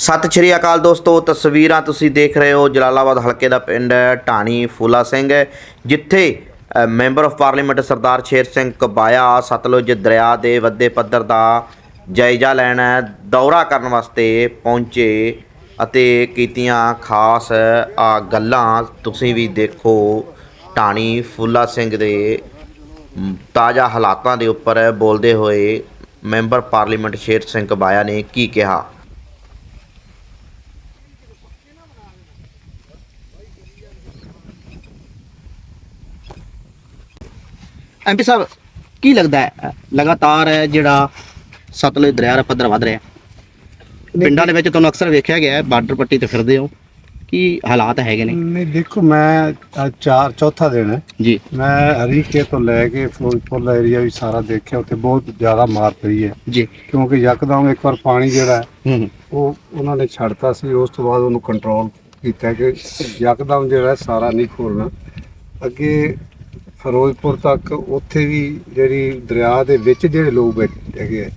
ਸਤਿ ਸ਼੍ਰੀ ਅਕਾਲ ਦੋਸਤੋ, ਤਸਵੀਰਾਂ ਤੁਸੀਂ ਦੇਖ ਰਹੇ ਹੋ ਜਲਾਲਾਬਾਦ ਹਲਕੇ ਦਾ ਪਿੰਡ ਢਾਣੀ ਫੂਲਾ ਸਿੰਘ, ਜਿੱਥੇ ਮੈਂਬਰ ਆਫ ਪਾਰਲੀਮੈਂਟ ਸਰਦਾਰ ਸ਼ੇਰ ਸਿੰਘ ਕਬਾਇਆ ਸਤਲੁਜ ਦਰਿਆ ਦੇ ਵੱਧੇ ਪੱਧਰ ਦਾ ਜਾਇਜ਼ਾ ਲੈਣ ਦੌਰਾ ਕਰਨ ਵਾਸਤੇ ਪਹੁੰਚੇ ਅਤੇ ਕੀਤੀਆਂ ਖਾਸ ਆ ਗੱਲਾਂ ਤੁਸੀਂ ਵੀ ਦੇਖੋ ਢਾਣੀ ਫੂਲਾ ਸਿੰਘ ਦੇ ਤਾਜ਼ਾ ਹਾਲਾਤਾਂ ਦੇ ਉੱਪਰ ਬੋਲਦੇ ਹੋਏ ਮੈਂਬਰ ਪਾਰਲੀਮੈਂਟ ਸ਼ੇਰ ਸਿੰਘ ਕਬਾਇਆ ਨੇ ਕੀ ਕਿਹਾ। ਐਮਪੀ ਸਾਹਿਬ ਕੀ ਲੱਗਦਾ ਹੈ? ਲਗਾਤਾਰ ਹੈ ਜਿਹੜਾ ਸਤਲੁਜ ਦਰਿਆ ਦਾ ਪੱਧਰ ਵਧ ਰਿਹਾ। ਪਿੰਡਾਂ ਦੇ ਵਿੱਚ ਤੁਹਾਨੂੰ ਅਕਸਰ ਵੇਖਿਆ ਗਿਆ ਹੈ ਬਾਰਡਰ ਪੱਟੀ ਤੇ ਫਿਰਦੇ ਹੋ। ਕੀ ਹਾਲਾਤ ਹੈਗੇ ਨੇ? ਨਹੀਂ ਦੇਖੋ ਮੈਂ ਅੱਜ ਚਾਰ ਚੌਥਾ ਦਿਨ ਹੈ। ਜੀ। ਮੈਂ ਹਰੀਕੇ ਤੋਂ ਲੈ ਕੇ ਫਿਰੋਜ਼ਪੁਰ ਦਾ ਏਰੀਆ ਵੀ ਸਾਰਾ ਦੇਖਿਆ ਉੱਥੇ ਬਹੁਤ ਜ਼ਿਆਦਾ ਮਾਰ ਪਈ ਹੈ। ਜੀ। ਕਿਉਂਕਿ ਯਕਦਮ ਇੱਕ ਵਾਰ ਪਾਣੀ ਜਿਹੜਾ ਹੈ, ਉਹ ਉਹਨਾਂ ਨੇ ਛੱਡਤਾ ਸੀ ਉਸ ਤੋਂ ਬਾਅਦ ਉਹਨੂੰ ਕੰਟਰੋਲ ਕੀਤਾ ਕਿ ਯਕਦਮ ਜਿਹੜਾ ਸਾਰਾ ਨਹੀਂ ਖੋਲਣਾ ਅੱਗੇ ਫਿਰੋਜ਼ਪੁਰ ਤੱਕ ਉੱਥੇ ਵੀ ਜਿਹੜੀ ਦਰਿਆ ਦੇ ਵਿੱਚ ਜਿਹੜੇ ਲੋਕ ਬੈਠੇ ਹੈਗੇ ਆ,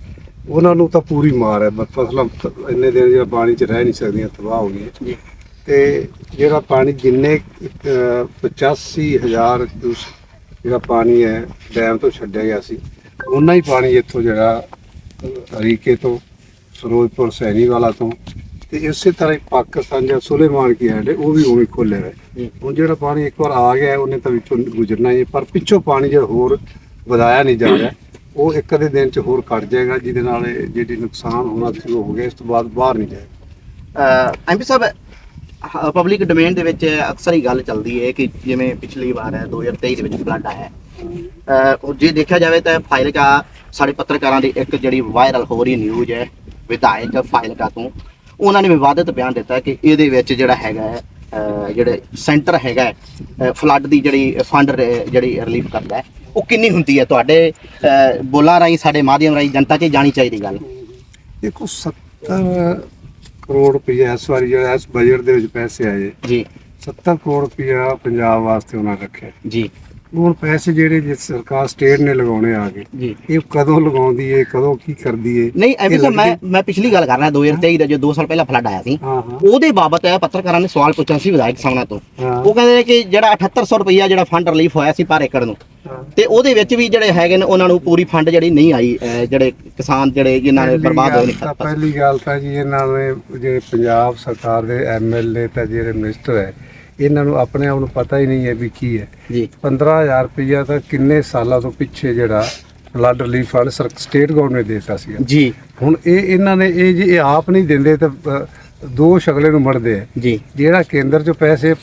ਉਹਨਾਂ ਨੂੰ ਤਾਂ ਪੂਰੀ ਮਾਰ ਹੈ ਬਸ ਫਸਲਾਂ ਇੰਨੇ ਦਿਨ ਜਿਹੜਾ ਪਾਣੀ 'ਚ ਰਹਿ ਨਹੀਂ ਸਕਦੀਆਂ ਤਬਾਹ ਹੋ ਗਈਆਂ। ਤੇ ਜਿਹੜਾ ਪਾਣੀ ਜਿੰਨੇ ਅਹ, 85000 ਕਿਊਸ ਜਿਹੜਾ ਪਾਣੀ ਹੈ ਡੈਮ ਤੋਂ ਛੱਡਿਆ ਗਿਆ ਸੀ ਉਨਾ ਹੀ ਪਾਣੀ ਇੱਥੋਂ ਜਿਹੜਾ ਹਰੀਕੇ ਤੋਂ ਫਿਰੋਜ਼ਪੁਰ ਸੈਣੀ ਵਾਲਾ ਤੋਂ ਤੇ ਇਸੇ ਤਰ੍ਹਾਂ ਹੀ ਪਾਕਿਸਤਾਨ ਜਾਂ ਸੁਲੇਮਾਨ ਕੀ ਹੈਡ ਹੈ, ਉਹ ਵੀ ਉਵੇਂ ਖੋਲੇ ਹੋਏ। ਹੁਣ ਜਿਹੜਾ ਪਾਣੀ ਇੱਕ ਵਾਰ ਆ ਗਿਆ ਉਹਨੇ ਤਾਂ ਵਿੱਚੋਂ ਗੁਜ਼ਰਨਾ ਹੀ ਹੈ, ਪਰ ਪਿੱਛੋਂ ਪਾਣੀ ਜਿਹੜਾ ਹੋਰ ਵਧਾਇਆ ਨਹੀਂ ਜਾ ਰਿਹਾ ਉਹ ਇੱਕ ਅੱਧੇ ਦਿਨ ਚ ਹੋਰ ਘਟ ਜਾਏਗਾ ਜਿਹਦੇ ਨਾਲ ਇਹ ਜਿਹੜੀ ਨੁਕਸਾਨ ਹੋਣਾ ਸ਼ੁਰੂ ਹੋ ਗਿਆ ਇਸ ਤੋਂ ਬਾਅਦ ਬਾਹਰ ਨਹੀਂ ਜਾਏਗਾ ਐਮਪੀ ਸਾਹਿਬ ਪਬਲਿਕ ਡੋਮੇਨ ਦੇ ਵਿੱਚ ਅਕਸਰ ਹੀ ਗੱਲ ਚੱਲਦੀ ਹੈ ਕਿ ਜਿਵੇਂ ਪਿਛਲੀ ਵਾਰ ਹੈ 2023 ਦੇ ਵਿੱਚ ਫਲੱਡ ਆਇਆ ਹੈ। ਅਹ, ਉਹ ਜੇ ਦੇਖਿਆ ਜਾਵੇ ਤਾਂ ਫਾਈਲ ਕਾ ਸਾਡੇ ਪੱਤਰਕਾਰਾਂ ਦੀ ਇੱਕ ਜਿਹੜੀ ਵਾਇਰਲ ਹੋ ਰਹੀ ਨਿਊਜ਼ ਹੈ ਵਿਧਾਇਕ ਫਾਈਲ ਕਾ ਤੋਂ ਉਹਨਾਂ ਨੇ ਵਿਵਾਦਿਤ ਬਿਆਨ ਦਿੱਤਾ ਕਿ ਇਹਦੇ ਵਿੱਚ ਜਿਹੜਾ ਹੈਗਾ ਹੈ, ਜਿਹੜੇ ਸੈਂਟਰ ਹੈਗਾ ਫਲੱਡ ਦੀ ਜਿਹੜੀ ਫੰਡ ਜਿਹੜੀ ਰਿਲੀਫ ਕਰਦਾ ਉਹ ਕਿੰਨੀ ਹੁੰਦੀ ਹੈ? ਤੁਹਾਡੇ ਬੋਲਾਂ ਰਾਹੀਂ ਸਾਡੇ ਮਾਧਿਅਮ ਰਾਹੀਂ ਜਨਤਾ 'ਚ ਜਾਣੀ ਚਾਹੀਦੀ ਗੱਲ। ਦੇਖੋ 70 ਕਰੋੜ ਰੁਪਏ ਇਸ ਵਾਰੀ ਜਿਹੜਾ ਇਸ ਬਜਟ ਦੇ ਵਿੱਚ ਪੈਸੇ ਆਏ। ਜੀ। 70 ਕਰੋੜ ਰੁਪਇਆ ਪੰਜਾਬ ਵਾਸਤੇ ਉਹਨਾਂ ਰੱਖਿਆ। ਜੀ। ਹੁਣ ਪੈਸੇ ਜਿਹੜੇ ਜੇ ਸਰਕਾਰ ਸਟੇਟ ਨੇ ਲਗਾਉਣੇ ਆ ਗਏ ਜੀ। ਇਹ ਕਦੋਂ ਲਗਾਉਂਦੀ ਏ ਕਦੋਂ ਕੀ ਕਰਦੀ ਏ? ਨਹੀਂ ਐਵੇਂ ਤਾਂ ਮੈਂ ਮੈਂ ਪਿਛਲੀ ਗੱਲ ਕਰ ਰਿਹਾ 2023 ਦਾ ਜੋ 2 ਸਾਲ ਪਹਿਲਾਂ ਫਲੱਡ ਆਇਆ ਸੀ ਉਹਦੇ ਬਾਬਤ ਪੱਤਰਕਾਰਾਂ ਨੇ ਸਵਾਲ ਪੁੱਛਿਆ ਸੀ ਵਿਧਾਇਕ ਸਾਹਮਣਾ ਤੋਂ। ਉਹ ਕਹਿੰਦੇ ਨੇ ਕਿ ਜਿਹੜਾ 7800 ਰੁਪਈਆ ਜਿਹੜਾ ਫੰਡ ਰਿਲੀਫ ਹੋਇਆ ਸੀ ਪਰ ਏਕੜ ਨੂੰ। ਤੇ ਉਹਦੇ ਵਿੱਚ ਵੀ ਜਿਹੜੇ ਹੈਗੇ ਨੇ ਉਹਨਾਂ ਨੂੰ ਪੂਰੀ ਫੰਡ ਜਿਹੜੀ ਨਹੀਂ ਆਈ ਜਿਹੜੇ ਕਿਸਾਨ ਜਿਹੜੇ ਜਿਨ੍ਹਾਂ ਨੇ ਬਰਬਾਦ ਹੋਏ ਨੇ ਪਹਿਲੀ ਗੱਲ ਤਾਂ ਜੀ ਇਹਨਾਂ ਨੇ ਜਿਹੜੇ ਪੰਜਾਬ ਸਰਕਾਰ ਦੇ ਐਮਐਲਏ ਤੇ ਜਿਹੜੇ ਮਿਨਿਸਟਰ ਹੈ ਇਹਨਾਂ ਨੂੰ ਆਪਣੇ ਆਪ ਨੂੰ ਪਤਾ ਹੀ ਨਹੀਂ ਹੈ ਵੀ ਕੀ ਹੈ। ਜੀ। 15000 ਰੁਪਇਆ ਤਾਂ ਕਿੰਨੇ ਸਾਲਾਂ ਤੋਂ ਪਿੱਛੇ ਜਿਹੜਾ flood relief fund state government ਨੇ ਦਿੱਤਾ ਸੀਗਾ। ਜੀ। ਹੁਣ ਇਹ ਇਹਨਾਂ ਨੇ ਇਹ ਜੇ ਇਹ ਆਪ ਨਹੀਂ ਦਿੰਦੇ ਤਾਂ ਦੋ ਸ਼ਕਲੇ ਨੂੰ ਮੜਦੇ ਆ ਜੀ। ਜਿਹੜਾ ਕੇਂਦਰ ਚੋਂ ਪੈਸੇ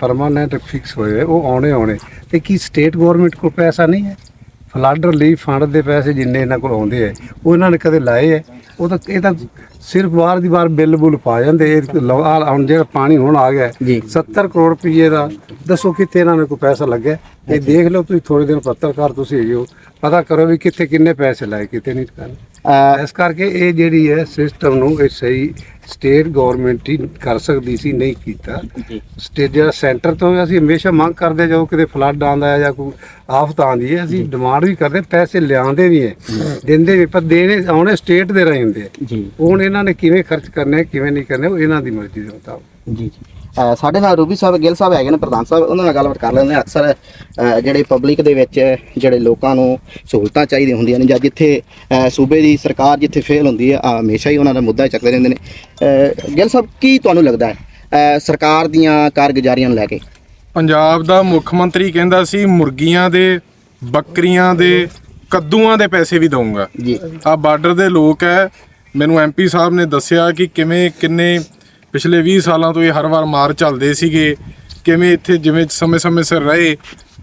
ਪਰਮਾਨੈਂਟ ਫਿਕਸ ਹੋਏ ਉਹ ਆਉਣੇ ਆਉਣੇ। ਤੇ ਕੀ ਸਟੇਟ ਗਵਰਨਮੈਂਟ ਕੋਲ ਪੈਸਾ ਨਹੀਂ ਹੈ? ਫਲੱਡ ਰਿਲੀਫ ਫੰਡ ਦੇ ਪੈਸੇ ਜਿੰਨੇ ਇਹਨਾਂ ਕੋਲ ਆਉਂਦੇ ਆ ਉਹ ਇਹਨਾਂ ਨੇ ਕਦੇ ਲਾਏ ਹੈ? ਉਹ ਤਾਂ ਇਹ ਤਾਂ ਸਿਰਫ ਵਾਰ ਦੀ ਵਾਰ ਬਿੱਲ ਬੁੱਲ ਪਾ ਜਾਂਦੇ ਇਹ ਲਓ, ਆਹ ਹੁਣ ਜਿਹੜਾ ਪਾਣੀ ਹੁਣ ਆ ਗਿਆ ਹੈ, ਜੀ। 70 ਕਰੋੜ ਰੁਪਏ ਦਾ। ਦੱਸੋ ਕਿੱਥੇ ਇਹਨਾਂ ਨੇ ਕੋਈ ਪੈਸਾ ਲੱਗਿਆ? ਇਹ ਦੇਖ ਲਓ ਤੁਸੀਂ ਥੋੜੇ ਦਿਨ ਪੱਤਰਕਾਰ ਤੁਸੀਂ ਹੈਗੇ ਹੋ। ਪਤਾ ਕਰੋ ਵੀ ਕਿੱਥੇ ਕਿੰਨੇ ਪੈਸੇ ਲਾਏ ਕਿਤੇ ਨਹੀਂ ਕਰਨੇ। ਅਹ ਇਸ ਕਰਕੇ ਇਹ ਜਿਹੜੀ ਹੈ ਸਿਸਟਮ ਨੂੰ ਇਹ ਸਹੀ ਸਟੇਟ ਗਵਰਨਮੈਂਟ ਹੀ ਕਰ ਸਕਦੀ ਸੀ ਨਹੀਂ ਕੀਤਾ। ਸਟੇਟ ਜਿਹੜਾ ਸੈਂਟਰ ਤੋਂ ਅਸੀਂ ਹਮੇਸ਼ਾ ਮੰਗ ਕਰਦੇ ਜਦੋਂ ਕਿਤੇ ਫਲੱਡ ਆਉਂਦਾ ਹੈ ਜਾਂ ਕੋਈ ਆਫਤ ਆਉਂਦੀ ਹੈ ਅਸੀਂ ਡਿਮਾਂਡ ਵੀ ਕਰਦੇ ਪੈਸੇ ਲਿਆਉਂਦੇ ਵੀ ਹੈ। ਦਿੰਦੇ ਵੀ ਪਰ ਦੇਣੇ ਆਉਣੇ ਸਟੇਟ ਦੇ ਰਾਹੀਂ ਹੁੰਦੇ ਆ। ਜੀ। ਹੁਣ ਇਹਨਾਂ ਨੇ ਕਿਵੇਂ ਖਰਚ ਕਰਨੇ ਕਿਵੇਂ ਨਹੀਂ ਕਰਨੇ ਉਹ ਇਹਨਾਂ ਦੀ ਮਰਜ਼ੀ ਦੇ ਮੁਤਾਬਕ। ਜੀ ਜੀ। ਅਹ ਸਾਡੇ ਨਾਲ ਰੂਬੀ ਸਾਹਿਬ ਗਿੱਲ ਸਾਹਿਬ ਹੈਗੇ ਨੇ ਪ੍ਰਧਾਨ ਸਾਹਿਬ ਉਹਨਾਂ ਨਾਲ ਗੱਲਬਾਤ ਕਰ ਲੈਂਦੇ ਹਾਂ। ਅਕਸਰ ਜਿਹੜੇ ਪਬਲਿਕ ਦੇ ਵਿੱਚ ਜਿਹੜੇ ਲੋਕਾਂ ਨੂੰ ਸਹੂਲਤਾਂ ਚਾਹੀਦੀਆਂ ਹੁੰਦੀਆਂ ਨੇ ਜਾਂ ਜਿੱਥੇ ਸੂਬੇ ਦੀ ਸਰਕਾਰ ਜਿੱਥੇ ਫੇਲ ਹੁੰਦੀ ਹੈ ਹਮੇਸ਼ਾ ਹੀ ਉਹਨਾਂ ਦਾ ਮੁੱਦਾ ਚੱਕਦੇ ਰਹਿੰਦੇ ਨੇ। ਗਿੱਲ ਸਾਹਿਬ ਕੀ ਤੁਹਾਨੂੰ ਲੱਗਦਾ ਹੈ ਸਰਕਾਰ ਦੀਆਂ ਕਾਰਗੁਜ਼ਾਰੀਆਂ ਨੂੰ ਲੈ ਕੇ? ਪੰਜਾਬ ਦਾ ਮੁੱਖ ਮੰਤਰੀ ਕਹਿੰਦਾ ਸੀ ਮੁਰਗੀਆਂ ਦੇ ਬੱਕਰੀਆਂ ਦੇ ਕੱਦੂਆਂ ਦੇ ਪੈਸੇ ਵੀ ਦਊਂਗਾ। ਜੀ। ਆ ਬਾਰਡਰ ਦੇ ਲੋਕ ਹੈ। ਮੈਨੂੰ ਐਮਪੀ ਸਾਹਿਬ ਨੇ ਦੱਸਿਆ ਕਿ ਕਿਵੇਂ ਕਿੰਨੇ ਪਿਛਲੇ 20 ਸਾਲਾਂ ਤੋਂ ਇਹ ਹਰ ਵਾਰ ਮਾਰ ਚੱਲਦੇ ਸੀਗੇ। ਕਿਵੇਂ ਇੱਥੇ ਜਿਵੇਂ ਸਮੇਂ-ਸਮੇਂ ਸਿਰ ਰਹੇ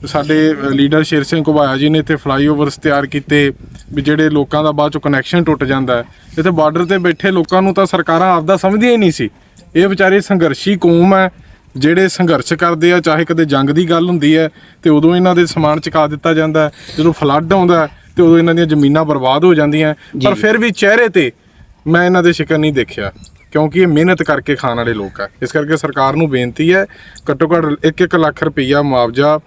ਸਾਡੇ ਲੀਡਰ ਸ਼ੇਰ ਸਿੰਘ ਘੁਬਾਇਆ ਜੀ ਨੇ ਇੱਥੇ ਫਲਾਈਓਵਰਸ ਤਿਆਰ ਕੀਤੇ ਵੀ ਜਿਹੜੇ ਲੋਕਾਂ ਦਾ ਬਾਅਦ ਚੋਂ ਕਨੈਕਸ਼ਨ ਟੁੱਟ ਜਾਂਦਾ ਹੈ। ਇੱਥੇ ਬਾਰਡਰ ਤੇ ਬੈਠੇ ਲੋਕਾਂ ਨੂੰ ਤਾਂ ਸਰਕਾਰਾਂ ਆਪਦਾ ਸਮਝਦੀਆਂ ਹੀ ਨਹੀਂ ਸੀ। ਇਹ ਵਿਚਾਰੇ ਸੰਘਰਸ਼ੀ ਕੌਮ ਹੈ ਜਿਹੜੇ ਸੰਘਰਸ਼ ਕਰਦੇ ਆ ਚਾਹੇ ਕਦੇ ਜੰਗ ਦੀ ਗੱਲ ਹੁੰਦੀ ਹੈ ਤੇ ਉਦੋਂ ਇਹਨਾਂ ਦੇ ਸਮਾਨ ਚੁਕਾ ਦਿੱਤਾ ਜਾਂਦਾ। ਜਦੋਂ ਫਲੱਡ ਆਉਂਦਾ ਤੇ ਉਦੋਂ ਇਹਨਾਂ ਦੀਆਂ ਜ਼ਮੀਨਾਂ ਬਰਬਾਦ ਹੋ ਜਾਂਦੀਆਂ ਪਰ ਫਿਰ ਵੀ ਚਿਹਰੇ ਤੇ ਮੈਂ ਇਹਨਾਂ ਦੇ ਸ਼ਿਕਨ ਨਹੀਂ ਦੇਖਿਆ। ਕਿਉਂਕਿ ਇਹ ਮਿਹਨਤ ਕਰਕੇ ਖਾਣ ਵਾਲੇ ਲੋਕ ਆ। ਇਸ ਕਰਕੇ ਸਰਕਾਰ ਨੂੰ ਬੇਨਤੀ ਹੈ ਘੱਟੋ ਘੱਟ 1-1 ਲੱਖ ਰੁਪਈਆ ਮੁਆਵਜ਼ਾ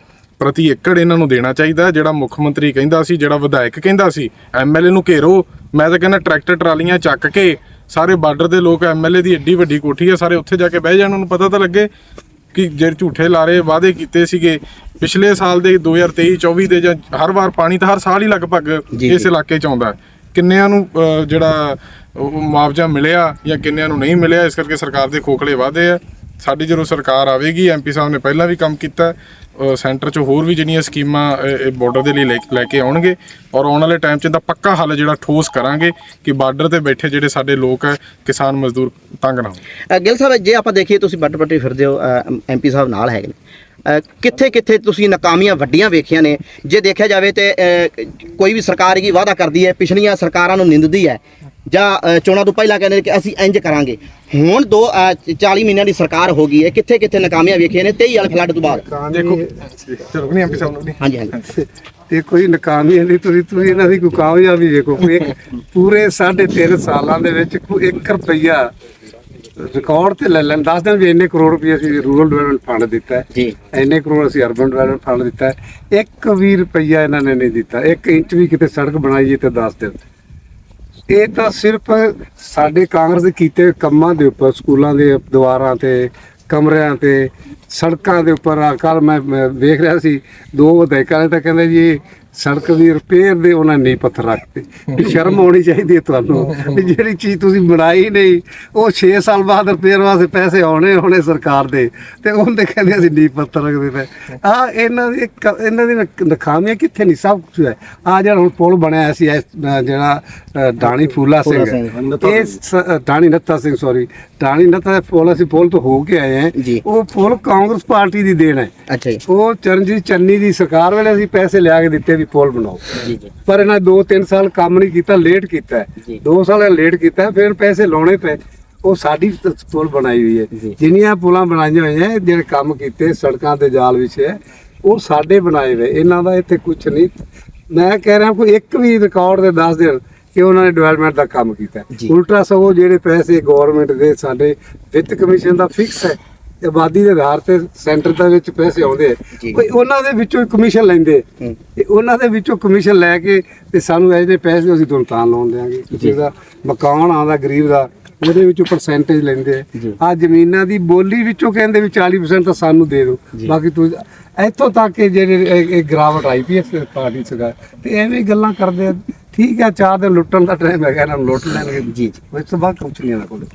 ਪ੍ਰਤੀ ਏਕੜ ਇਹਨਾਂ ਨੂੰ ਦੇਣਾ ਚਾਹੀਦਾ ਜਿਹੜਾ ਮੁੱਖ ਮੰਤਰੀ ਕਹਿੰਦਾ ਸੀ ਜਿਹੜਾ ਵਿਧਾਇਕ ਕਹਿੰਦਾ ਸੀ ਐਮਐਲਏ ਨੂੰ ਘੇਰੋ। ਮੈਂ ਤਾਂ ਕਹਿੰਦਾ ਟਰੈਕਟਰ ਟਰਾਲੀਆਂ ਚੱਕ ਕੇ ਸਾਰੇ ਬਾਰਡਰ ਦੇ ਲੋਕ ਐਮਐਲਏ ਦੀ ਏਡੀ ਵੱਡੀ ਕੋਠੀ ਹੈ ਸਾਰੇ ਉੱਥੇ ਜਾ ਕੇ ਬਹਿ ਜਾਣ ਉਹਨੂੰ ਪਤਾ ਤਾਂ ਲੱਗੇ ਕਿ ਜਿਹੜੇ ਝੂਠੇ ਲਾਰੇ ਵਾਅਦੇ ਕੀਤੇ ਸੀਗੇ ਪਿਛਲੇ ਸਾਲ ਦੇ 2023 24 ਦੇ ਜਾਂ ਹਰ ਵਾਰ ਪਾਣੀ ਤਾਂ ਹਰ ਸਾਲ ਹੀ ਲਗਭਗ ਇਸ ਇਲਾਕੇ 'ਚ ਆਉਂਦਾ। ਕਿੰਨਿਆਂ ਨੂੰ ਜਿਹੜਾ ਮੁਆਵਜ਼ਾ ਮਿਲਿਆ ਜਾਂ ਕਿੰਨਿਆਂ ਨੂੰ ਨਹੀਂ ਮਿਲਿਆ ਇਸ ਕਰਕੇ ਸਰਕਾਰ ਦੇ ਖੋਖਲੇ ਵਾਧੇ ਆ ਸਾਡੀ ਜਦੋਂ ਸਰਕਾਰ ਆਵੇਗੀ ਐਮਪੀ ਸਾਹਿਬ ਨੇ ਪਹਿਲਾਂ ਵੀ ਕੰਮ ਕੀਤਾ ਹੈ। ਸੈਂਟਰ 'ਚ ਹੋਰ ਵੀ ਜਿਹੜੀਆਂ ਸਕੀਮਾਂ ਬਾਰਡਰ ਦੇ ਲਈ ਲੈ ਲੈ ਕੇ ਆਉਣਗੇ ਔਰ ਆਉਣ ਵਾਲੇ ਟਾਈਮ 'ਚ ਇਹਦਾ ਪੱਕਾ ਹੱਲ ਜਿਹੜਾ ਠੋਸ ਕਰਾਂਗੇ ਕਿ ਬਾਰਡਰ ਤੇ ਬੈਠੇ ਜਿਹੜੇ ਸਾਡੇ ਲੋਕ ਹੈ ਕਿਸਾਨ ਮਜ਼ਦੂਰ ਤੰਗ ਨਾ ਹੋਣ ਅ, ਗਿੱਲ ਸਾਹਿਬ ਜੇ ਆਪਾਂ ਦੇਖੀਏ ਤੁਸੀਂ ਬੱਟ ਬੱਟੀ ਫਿਰਦੇ ਹੋ ਐਮਪੀ ਸਾਹਿਬ ਨਾਲ ਹੈਗੇ ਨੇ ਕਿੱਥੇ ਕਿੱਥੇ ਤੁਸੀਂ ਨਾਕਾਮੀਆਂ ਵੱਡੀਆਂ ਵੇਖੀਆਂ ਨੇ ਜੇ ਦੇਖਿਆ ਜਾਵੇ ਤੇ ਕੋਈ ਵੀ ਸਰਕਾਰ ਕੀ ਵਾਅਦਾ ਕਰਦੀ ਹੈ ਪਿਛਲੀਆਂ ਸਰਕਾਰਾਂ ਨੂੰ ਨਿੰਦਦੀ ਹੈ ਜਾਂ ਚੋਣਾਂ ਤੋਂ ਪਹਿਲਾਂ ਕਹਿੰਦੇ ਕਿ ਅਸੀਂ ਇੰਜ ਕਰਾਂਗੇ। ਹੁਣ ਦੋ ਅ, 40 ਮਹੀਨਿਆਂ ਦੀ ਸਰਕਾਰ ਹੋ ਗਈ ਹੈ ਕਿੱਥੇ ਕਿੱਥੇ ਨਾਕਾਮੀਆਂ ਵੇਖੀਆਂ ਨੇ 23 ਵਾਲੇ ਫਲੱਡ ਤੋਂ ਬਾਅਦ। ਦੇਖੋ ਚਲੋ ਨਹੀਂ ਐਮਪੀ ਸਾਹਿਬ ਨੂੰ ਨਹੀਂ ਹਾਂਜੀ ਹਾਂਜੀ। ਤੇ ਕੋਈ ਨਕਾਮੀ ਨਹੀਂ ਤੁਸੀਂ ਤੁਸੀਂ ਇਹਨਾਂ ਦੀ ਕੋਈ ਕਾਮਯਾਬੀ ਵੇਖੋ। ਕੋਈ ਇੱਕ ਪੂਰੇ 3.5 ਸਾਲਾਂ ਦੇ ਵਿੱਚ ਕੋਈ 1 ਰੁਪਈਆ ਰਿਕਾਰਡ ਤੇ ਲੈ ਲੈਣ। ਦੱਸ ਦੇਣ ਵੀ ਇੰਨੇ ਕਰੋੜ ਰੁਪਏ ਅਸੀਂ ਰੂਰਲ ਡਿਵੈਲਪਮੈਂਟ ਫੰਡ ਦਿੱਤਾ ਹੈ। ਜੀ। ਇੰਨੇ ਕਰੋੜ ਅਸੀਂ ਅਰਬਨ ਡਿਵੈਲਪਮੈਂਟ ਫੰਡ ਦਿੱਤਾ ਹੈ। ਇੱਕ ਵੀ ਰੁਪਈਆ ਇਹਨਾਂ ਨੇ ਨਹੀਂ ਦਿੱਤਾ। ਇੱਕ ਇੰਚ ਵੀ ਕਿਤੇ ਸੜਕ ਬਣਾਈ ਤੇ ਦੱਸ ਦੇਣ ਇਹ ਤਾਂ ਸਿਰਫ ਸਾਡੇ ਕਾਂਗਰਸ ਦੇ ਕੀਤੇ ਕੰਮਾਂ ਦੇ ਉੱਪਰ, ਸਕੂਲਾਂ ਦੇ ਦੀਵਾਰਾਂ ਤੇ, ਕਮਰਿਆਂ ਤੇ, ਸੜਕਾਂ ਦੇ ਉੱਪਰ ਆ ਕੱਲ ਮੈਂ ਵੇਖ ਰਿਹਾ ਸੀ, ਦੋ ਵਿਧਾਇਕਾਂ ਨੇ ਤਾਂ ਕਹਿੰਦੇ ਜੀ ਸੜਕ ਦੀ ਰਿਪੇਅਰ ਦੇ ਉਹਨਾਂ ਨੇ ਪੱਥਰ ਰੱਖਤੇ ਸ਼ਰਮ ਆਉਣੀ ਚਾਹੀਦੀ ਹੈ ਤੁਹਾਨੂੰ ਵੀ ਜਿਹੜੀ ਚੀਜ਼ ਤੁਸੀਂ ਬਣਾਈ ਨਹੀਂ ਉਹ 6 ਸਾਲ ਬਾਅਦ ਰਿਪੇਅਰ ਵਾਸਤੇ ਪੈਸੇ ਆਉਣੇ ਹੋਣੇ ਸਰਕਾਰ ਦੇ ਤੇ ਉਹਦੇ ਕਹਿੰਦੇ ਅਸੀਂ ਨੀਂਹ ਪੱਥਰ ਰੱਖਦੇ ਪਏ ਆ ਇਹਨਾਂ ਦੀ ਇਹਨਾਂ ਦੀ ਨਕਾਮੀਆਂ ਕਿੱਥੇ ਨਹੀਂ ਸਭ ਕੁਝ ਹੈ। ਆ ਜਿਹੜਾ ਹੁਣ ਪੁਲ ਬਣਿਆ ਸੀ ਜਿਹੜਾ ਡਾਣੀ ਫੂਲਾ ਸਿੰਘ। ਇਹ ਡਾਣੀ ਨੱਥਾ ਸਿੰਘ ਸੌਰੀ ਡਾਣੀ ਨੱਥਾ ਪੁਲ ਅਸੀਂ ਪੁਲ ਤੋਂ ਹੋ ਕੇ ਆਏ। ਹਾਂ। ਉਹ ਪੁਲ ਕਾਂਗਰਸ ਪਾਰਟੀ ਦੀ ਦੇਣ ਹੈ। ਅੱਛਾ ਜੀ। ਉਹ ਚਰਨਜੀਤ ਚੰਨੀ ਦੀ ਸਰਕਾਰ ਵੇਲੇ ਅਸੀਂ ਪੈਸੇ ਲਿਆ ਕੇ ਦਿੱਤੇ ਵੀ ਪੁਲ ਬਣਾਓ। ਪਰ ਇਹਨਾਂ 2-3 ਸਾਲ ਕੰਮ ਨਹੀਂ ਕੀਤਾ ਲੇਟ ਕੀਤਾ ਜੀ। 2 ਸਾਲ ਲੇਟ ਕੀਤਾ ਫਿਰ ਪੈਸੇ ਲਾਉਣੇ ਪਏ। ਉਹ ਸਾਡੀ ਪੁਲ ਬਣਾਈ ਹੋਈ ਹੈ। ਜਿੰਨੀਆਂ ਪੁਲਾਂ ਬਣਾਈਆਂ ਹੋਈਆਂ ਇਹ ਜਿਹੜੇ ਕੰਮ ਕੀਤੇ ਸੜਕਾਂ ਤੇ ਜਾਲ ਵਿਛੇ ਉਹ ਸਾਡੇ ਬਣਾਏ ਹੋਏ। ਇਹਨਾਂ ਦਾ ਇੱਥੇ ਕੁਝ ਨਹੀਂ। ਮੈਂ ਕਹਿ ਰਿਹਾ ਕੋਈ ਇੱਕ ਵੀ ਰਿਕਾਰਡ ਦੇ ਦੱਸ ਦੇਣ ਕਿ ਉਹਨਾਂ ਨੇ ਡਿਵੈਲਪਮੈਂਟ ਦਾ ਕੰਮ ਕੀਤਾ। ਉਲਟਾ ਸਗੋਂ ਜਿਹੜੇ ਪੈਸੇ ਗਵਰਨਮੈਂਟ ਦੇ ਸਾਡੇ ਵਿੱਤ ਕਮਿਸ਼ਨ ਦਾ ਫਿਕਸ ਹੈ ਆਬਾਦੀ ਦੇ ਆਧਾਰ ਤੇ ਸੈਂਟਰ ਦੇ ਵਿੱਚ ਪੈਸੇ ਆਉਂਦੇ। ਕੋਈ ਉਹਨਾਂ ਦੇ ਵਿੱਚੋਂ ਕਮਿਸ਼ਨ ਲੈਂਦੇ ਹੂੰ। ਤੇ ਉਹਨਾਂ ਦੇ ਵਿੱਚੋਂ ਕਮਿਸ਼ਨ ਲੈ ਕੇ ਤੇ ਸਾਨੂੰ ਇਹ ਜਿਹੇ ਪੈਸੇ ਅਸੀਂ ਤੁਹਾਨੂੰ ਤਾਂ ਲਾਉਣ ਦੇਾਂਗੇ ਕਿਸੇ ਦਾ ਮਕਾਨ ਆਉਂਦਾ ਗਰੀਬ ਦਾ ਉਹਦੇ ਵਿੱਚੋਂ ਪਰਸੈਂਟੇਜ ਲੈਂਦੇ। ਆ। ਜ਼ਮੀਨਾਂ ਦੀ ਬੋਲੀ ਵਿੱਚੋਂ ਕਹਿੰਦੇ ਵੀ 40% ਤਾਂ ਸਾਨੂੰ ਦੇ ਦਿਓ। ਬਾਕੀ ਤੂੰ ਇੱਥੋਂ ਤੱਕ ਕਿ ਜਿਹੜੇ ਇਹ- ਗਰਾਵਟ ਆਈਪੀਐਸ ਪਾਰਟੀ ਸੀਗਾ ਤੇ ਐਵੇਂ ਗੱਲਾਂ ਕਰਦੇ ਆ। ਠੀਕ ਹੈ ਚਾਰ ਦਿਨ ਲੁੱਟਣ ਦਾ ਟਾਈਮ ਹੈਗਾ ਇਹਨਾਂ ਨੂੰ ਲੁੱਟ ਲੈਣਗੇ। ਜੀ, ਜੀ। ਇਸ ਤੋਂ ਬਾਅਦ ਕੁਝ ਨਹੀਂ ਇਹਨਾਂ ਕੋਲ